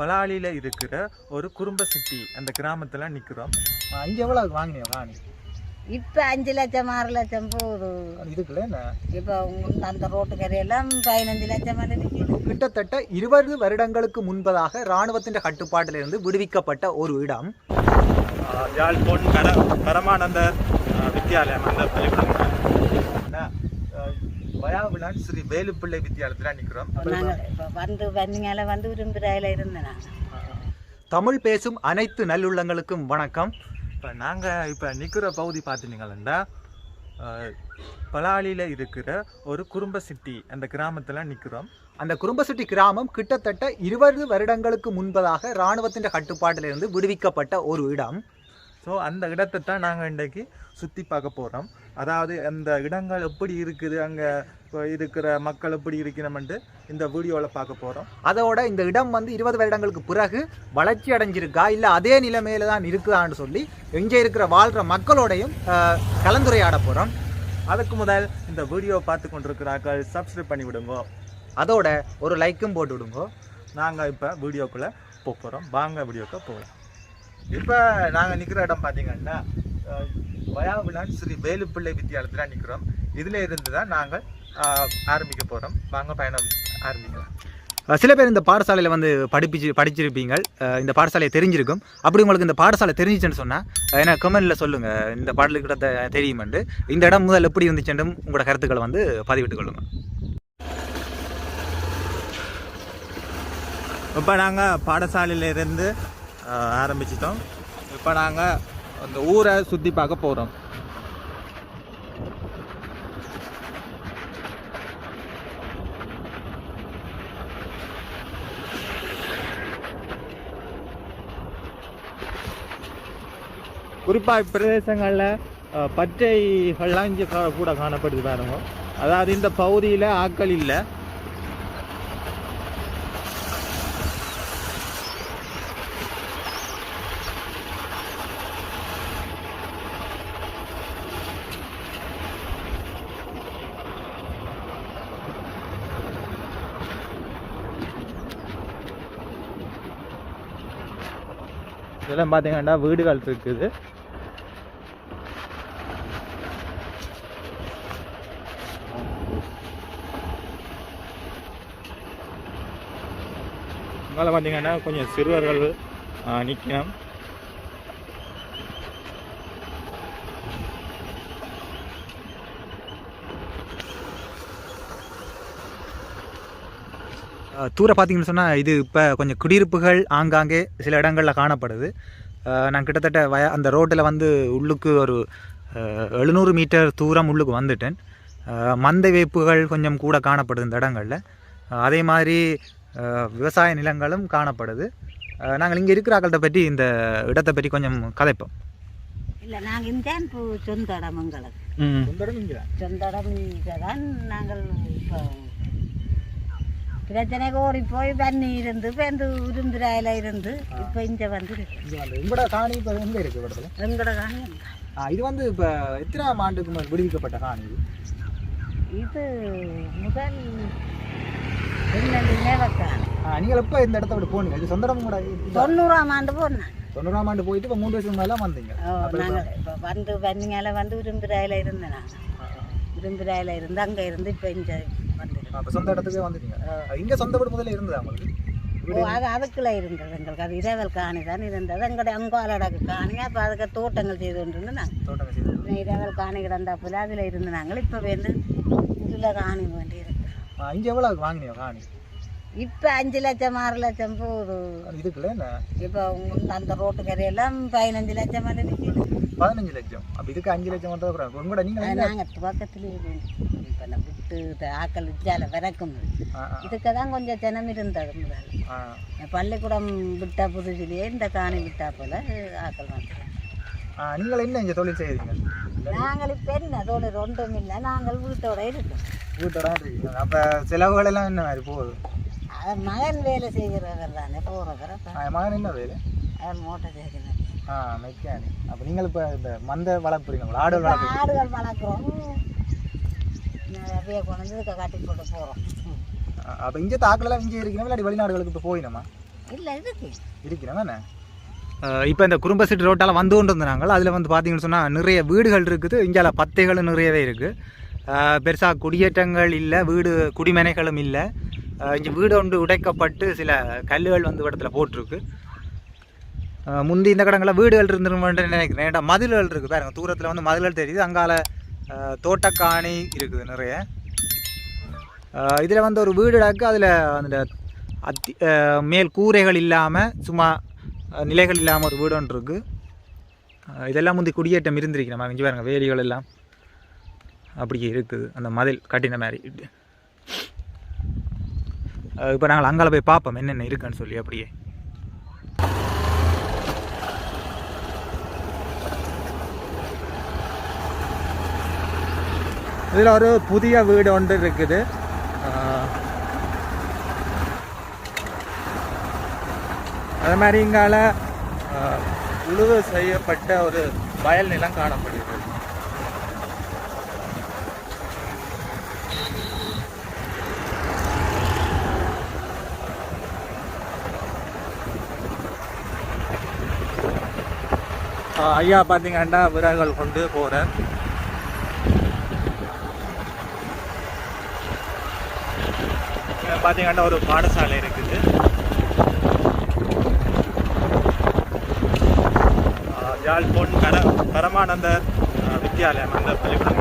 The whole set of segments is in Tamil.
பலாலியில் இருக்கிற ஒரு குறும்ப சிட்டி அந்த கிராமத்தில் நிற்கிறோம் இங்கே எவ்வளோ வாங்கினீங்க காணி இப்போ அஞ்சு லட்சம் ஆறு லட்சம் போகுது. இதுக்குள்ள என்ன? இப்போ அந்த ரோட்டு கரையெல்லாம் பதினஞ்சு லட்சம் கிட்டத்தட்ட இருபது வருடங்களுக்கு முன்பதாக இராணுவத்தின் கட்டுப்பாட்டிலிருந்து விடுவிக்கப்பட்ட ஒரு இடம். யாழ் பொன் கர பரமானந்தர் வித்யாலயம் அந்த பள்ளிக்கூடம். வயாவிலான் ஸ்ரீ வேலுப்பிள்ளை வித்யாலயத்தில் நிற்கிறோம் வந்து வந்தீங்கள வந்து விரும்புகிறாயில இருந்தேன் தமிழ் பேசும் அனைத்து நல்லுள்ளங்களுக்கும் வணக்கம். இப்போ நாங்கள் இப்போ நிற்கிற பகுதி பார்த்துனீங்களா பலாலியில் இருக்கிற ஒரு குறும்ப சிட்டி அந்த கிராமத்தில் நிற்கிறோம் அந்த குறும்பசுட்டி கிராமம் கிட்டத்தட்ட இருபது வருடங்களுக்கு முன்பதாக இராணுவத்தின் கட்டுப்பாட்டிலிருந்து விடுவிக்கப்பட்ட ஒரு இடம். ஸோ அந்த இடத்தை தான் நாங்கள் இன்றைக்கு சுற்றி பார்க்க போகிறோம் அதாவது அந்த இடங்கள் எப்படி இருக்குது அங்கே இருக்கிற மக்கள் எப்படி இருக்கணும்ன்ட்டு இந்த வீடியோவில் பார்க்க போகிறோம் அதோட இந்த இடம் வந்து இருபது வருடங்களுக்கு பிறகு வளர்ச்சி அடைஞ்சிருக்கா இல்லை அதே நிலைமையில தான் இருக்குதான்னு சொல்லி எங்கே இருக்கிற வாழ்கிற மக்களோடையும் கலந்துரையாட போகிறோம் அதுக்கு முதல் இந்த வீடியோ பார்த்து கொண்டிருக்கிறார்கள் சப்ஸ்கிரைப் பண்ணி விடுங்கோ. அதோட ஒரு லைக்கும் போட்டு விடுங்கோ. நாங்கள் இப்போ வீடியோக்குள்ளே போக போகிறோம் வாங்க வீடியோக்கு போகலாம். இப்போ நாங்கள் நிற்கிற இடம் பார்த்தீங்கன்னா வயாவிலான் ஸ்ரீ வேலுப்பிள்ளை வித்தியாலயத்தில் நிற்கிறோம் இதில் இருந்து தான் நாங்கள் ஆரம்பிக்க போகிறோம் வாங்க பயணம் ஆரம்பிக்கலாம். சில பேர் இந்த பாடசாலையில் வந்து படிப்பிச்சு படிச்சிருப்பீங்க. இந்த பாடசாலையை தெரிஞ்சிருக்கும். அப்படி உங்களுக்கு இந்த பாடசாலை தெரிஞ்சிச்சுன்னு சொன்னால் எனக்கு கமெண்டில் சொல்லுங்கள் இந்த பாடலுக்கு கிட்ட தெரியுமெண்டு. இந்த இடம் முதல் எப்படி இருந்துச்சுன்னு உங்களோட கருத்துக்களை வந்து பதிவிட்டுக் கொள்ளுங்கள் இப்போ நாங்கள் பாடசாலையிலேருந்து ஆரம்பிச்சிட்டோம். இப்போ நாங்கள் அந்த ஊரை சுற்றி பார்க்க போகிறோம் குறிப்பாக இப்பிரதேசங்களில் பச்சைகள்லாம் இங்கே கா- கூட காணப்படுது பாருங்க. அதாவது இந்த பகுதியில் ஆட்கள் இல்லை. இதெல்லாம் பார்த்தீங்கன்னா வீடுகள் இருக்குது. இங்கால பார்த்தீங்கன்னா கொஞ்சம் சிறுவர்கள் நிற்கணும் தூர பார்த்தீங்கன்னு சொன்னால் இது இப்போ கொஞ்சம் குடியிருப்புகள் ஆங்காங்கே சில இடங்களில் காணப்படுது. நான் கிட்டத்தட்ட வய அந்த ரோட்டில் வந்து உள்ளுக்கு ஒரு எழுநூறு மீட்டர் தூரம் உள்ளுக்கு வந்துட்டேன். மந்தை வேப்புகள் கொஞ்சம் கூட காணப்படுது இந்த இடங்களில். அதே மாதிரி விவசாய நிலங்களும் காணப்படுது. நாங்கள் இங்கே இருக்கிற ஆக்கள்கிட்ட பற்றி இந்த இடத்தை பற்றி கொஞ்சம் கதைப்போம். இல்லை நாங்கள் இந்த சொந்த இடம் எங்களுக்கு. சொந்த இடம் இங்கே தான் நாங்கள் இப்போ பிரச்சனைக்கு ஓடி போய் பண்ணி இருந்து பேருந்து உருந்துராயில இருந்து இப்போ இங்கே வந்து உங்களோட காணி இப்போ எங்கே இருக்குது இடத்துல? எங்கட காணி இது வந்து இப்போ எத்தனாம் ஆண்டுக்கு விடுவிக்கப்பட்ட காணி இது? முதல் நீங்கள் எப்போ இந்த இடத்த விட்டு போனீங்க? இது சொந்த இடம் கூட தொண்ணூறாம் ஆண்டு போனேன். தொண்ணூறாம் ஆண்டு போயிட்டு இப்போ மூன்று வருஷம் மேலே வந்தீங்க. வந்து வந்தீங்கள வந்து விரும்புகிறாயில இருந்தேன் நான். விரும்புகிறாயில இருந்து அங்கே இருந்து இப்போ இங்கே வந்துருக்கேன் அப்போ சொந்த இடத்துக்கே வந்துட்டீங்க. இங்கே சொந்த வீடு முதல்ல இருந்ததா உங்களுக்கு? அது அதுக்குள்ள இருந்தது எங்களுக்கு. அது இரவல் காணி தான் இருந்தது. எங்களுடைய அங்காலடக்கு காணி. அப்போ அதுக்கு தோட்டங்கள் செய்து கொண்டு நாங்கள் தோட்டங்கள் செய்து இரவல் காணி கிடந்தாப்புல அதில் இருந்து நாங்கள் இப்போ வந்து இதில் காணி வேண்டி இருக்கு. இங்கே எவ்வளோ வாங்கினீங்க காணி? இப்போ அஞ்சு லட்சம் ஆறு லட்சம் போகுது. இப்போ அந்த ரோட்டு கரையெல்லாம் பதினஞ்சு லட்சம் மாதிரி நிற்கிது பதினஞ்சு லட்சம். அப்போ இதுக்கு அஞ்சு லட்சம் மட்டும் அப்புறம் உங்களோட நீங்கள் நாங்கள் துவக்கத்தில் இப்போ நான் விட்டு இந்த ஆக்கள் இச்சால விறக்கும். இதுக்கு தான் கொஞ்சம் ஜனம் இருந்தது முதல்ல. பள்ளிக்கூடம் விட்ட புதுசிலேயே இந்த காணி விட்டா போல ஆக்கள் வந்து ஆ, நீங்கள் என்ன இங்கே தொழில் செய்கிறீங்க நாங்கள் இப்போ என்ன தொழில் ஒன்றும் இல்லை. நாங்கள் வீட்டோட இருக்கோம். வீட்டோட இருக்கீங்க. அப்போ செலவுகள் எல்லாம் என்ன மாதிரி போகுது? மகன் வேலை செய்கிறவர் தானே போகிறவர் மகன் என்ன வேலை? அவர் மோட்டர் ஆ மெக்கானிக் அப்போ நீங்கள் இப்போ இந்த மந்த வளர்ப்புறீங்களா ஆடு வளர்ப்பு ஆடுகள் வளர்க்குறோம். நிறைய கொண்டு கட்டி போட்டு போகிறோம் அப்போ இங்கே தாக்கலெல்லாம் இங்கே இருக்கணும் இல்லாட்டி வெளிநாடுகளுக்கு இப்போ போயினோமா இல்லை இருக்கு. இருக்கிறேன் இப்போ இந்த குறும்ப சிட்டி ரோட்டால் வந்து கொண்டு வந்தாங்க அதில் வந்து பார்த்தீங்கன்னு சொன்னால் நிறைய வீடுகள் இருக்குது. இங்கே பத்தைகளும் நிறையவே இருக்குது பெருசாக குடியேற்றங்கள் இல்லை வீடு குடிமனைகளும் இல்லை. இங்கே வீடு ஒன்று உடைக்கப்பட்டு சில கல்லுகள் வந்து இடத்துல போட்டிருக்கு. முந்தி இந்த கடங்களில் வீடுகள் இருந்துருமென்று நினைக்கிறேன். ஏன்டா மதில்கள் இருக்குது பாருங்கள் தூரத்தில் வந்து மதில்கள் தெரியுது. அங்கால தோட்டக்காணி இருக்குது நிறைய. இதில் வந்து ஒரு வீடு இருக்கு. அதில் அந்த அத்தி மேல் கூரைகள் இல்லாமல் சும்மா நிலைகள் இல்லாமல் ஒரு வீடு ஒன்று இருக்குது இதெல்லாம் முந்தி குடியேற்றம் இருந்திருக்கிறோம் இங்கே பாருங்க வேலிகள் எல்லாம் அப்படியே இருக்குது. அந்த மதில் கட்டின மாதிரி. இப்போ நாங்கள் அங்கால போய் பார்ப்போம் என்னென்ன இருக்குன்னு சொல்லி அப்படியே. இதில் ஒரு புதிய வீடு ஒன்று இருக்குது அது மாதிரி இங்கால உழுவு செய்யப்பட்ட ஒரு வயல் நிலம் காணப்படுகிறது ஐயா பார்த்தீங்கன்னா விறகுகள் கொண்டு போகிறேன் பார்த்தீங்கன்னா பாத்தீங்கன்னா ஒரு பாடசாலை இருக்குது. ஆஹ் கர பரமானந்தர் வித்யாலயம் அந்த பள்ளிக்கூடம்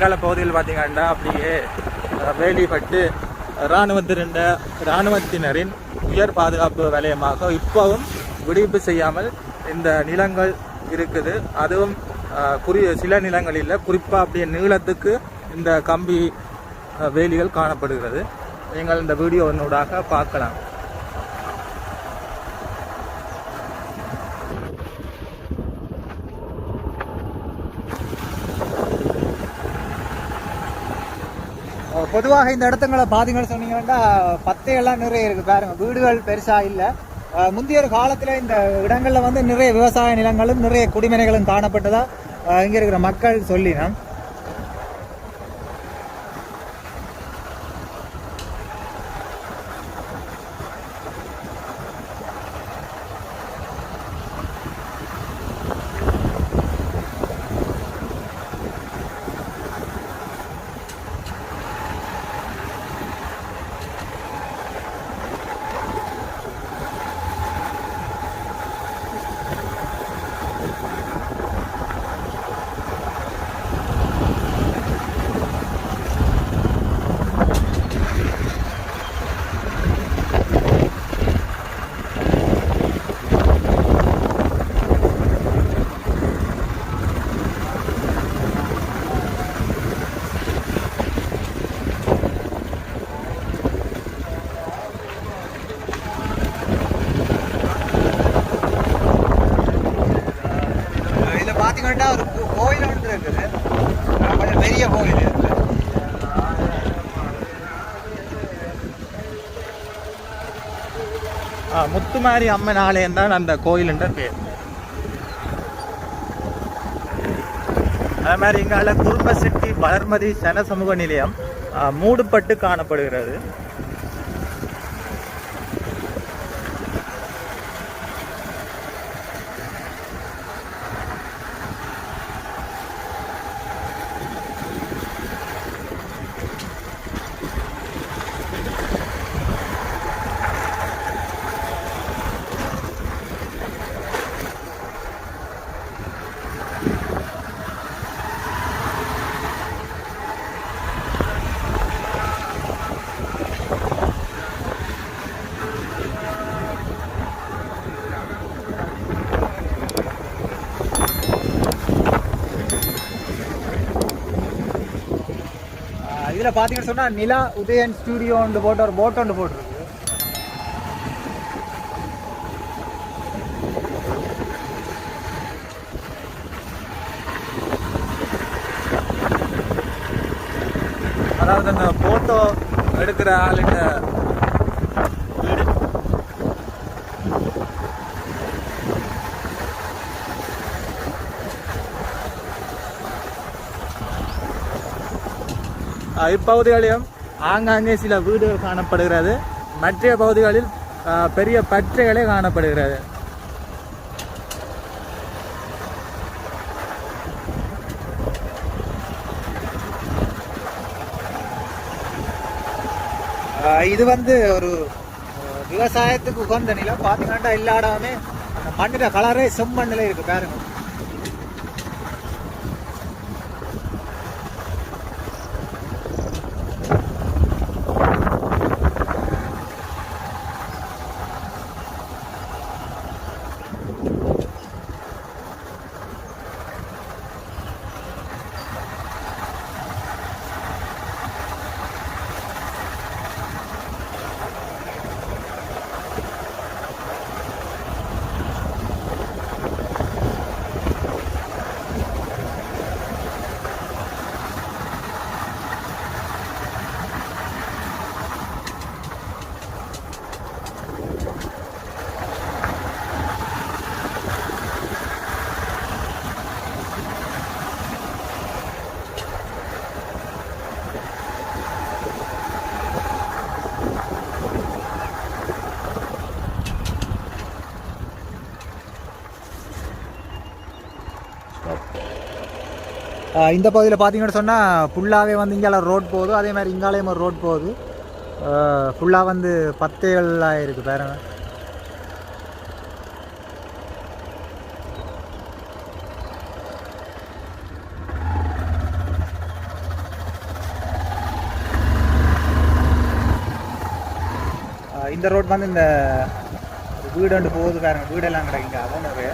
வெங்கால பகுதியில் பார்த்தீங்கன்னா அப்படியே வேலிப்பட்டு இராணுவத்திருந்த இராணுவத்தினரின் உயர் பாதுகாப்பு வலயமாக இப்போவும் விடுவிப்பு செய்யாமல் இந்த நிலங்கள் இருக்குது. அதுவும் குறி சில நிலங்களில் குறிப்பாக அப்படியே நீளத்துக்கு இந்த கம்பி வேலிகள் காணப்படுகிறது. நீங்கள் இந்த வீடியோனூடாக பார்க்கலாம். பொதுவாக இந்த இடத்துங்களை பார்த்தீங்கன்னு சொன்னீங்கன்னா பத்தையெல்லாம் நிறைய இருக்கு பாருங்க. வீடுகள் பெருசா இல்லை. முந்தைய ஒரு காலத்தில் இந்த இடங்களில் வந்து நிறைய விவசாய நிலங்களும் நிறைய குடிமனைகளும் காணப்பட்டதா இங்கே இங்க இருக்கிற மக்கள் சொல்லினோம். முத்துமாரி அம்மன் ஆலயம் தான் அந்த கோயிலுன்ற பேர். அதே மாதிரி இங்கால குடும்பசெட்டி வளர்மதி சன சமூக நிலையம் மூடுபட்டு காணப்படுகிறது. இதில் பார்த்தீங்கன்னு சொன்னால் நிலா உதயன் ஸ்டூடியோ ஒன்று போட்டு ஒரு போட் ஒன்று போட்டிருக்கு. அதாவது அந்த போட்டோ எடுக்கிற ஆளுகிட்ட இப்பகுதிகளிலும் ஆங்காங்கே சில வீடுகள் காணப்படுகிறது. மற்ற பகுதிகளில் பெரிய பற்றைகளே காணப்படுகிறது. இது வந்து ஒரு விவசாயத்துக்கு உகந்த நிலம். பார்த்தீங்கன்னா எல்லா இடமே அந்த மண்ணில் கலரே செம்மண்ணில் இருக்கு பாருங்க. இந்த பகுதியில் பார்த்தீங்கன்னு சொன்னால் ஃபுல்லாகவே வந்து இங்கால ரோட் போகுது. அதே மாதிரி இங்காலேயும் ஒரு ரோட் போகுது. ஃபுல்லாக வந்து பத்தேகளாக இருக்குது பாருங்க இந்த ரோட் வந்து இந்த வீடு வந்து போகுது பாருங்க. வீடெல்லாம் கிடைக்குங்க அதுவும் நிறைய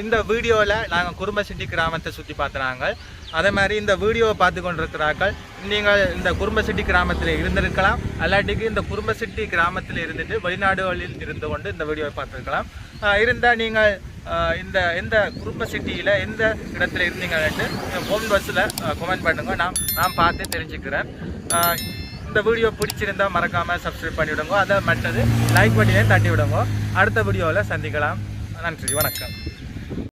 இந்த வீடியோவில் நாங்கள் குடும்பசிட்டி கிராமத்தை சுற்றி பார்த்துறாங்க அதே மாதிரி இந்த வீடியோவை பார்த்து கொண்டிருக்கிறார்கள். நீங்கள் இந்த குடும்பசிட்டி கிராமத்தில் இருந்திருக்கலாம். அல்லாட்டிக்கு இந்த குடும்பசிட்டி கிராமத்தில் இருந்துட்டு வெளிநாடுகளில் இருந்து கொண்டு இந்த வீடியோவை பார்த்துருக்கலாம். இருந்தால் நீங்கள் இந்த எந்த குடும்ப சிட்டியில் எந்த இடத்துல இருந்தீங்கன்னுட்டு ஃபோன் பஸ்ஸில் கமெண்ட் பண்ணுங்க. நான் நான் பார்த்து தெரிஞ்சுக்கிறேன். இந்த வீடியோ பிடிச்சிருந்தா மறக்காமல் சப்ஸ்கிரைப் பண்ணிவிடுங்க. அதை மற்றது லைக் பண்ணியே தட்டி விடுங்க அடுத்த வீடியோவில் சந்திக்கலாம். நன்றி. வணக்கம்.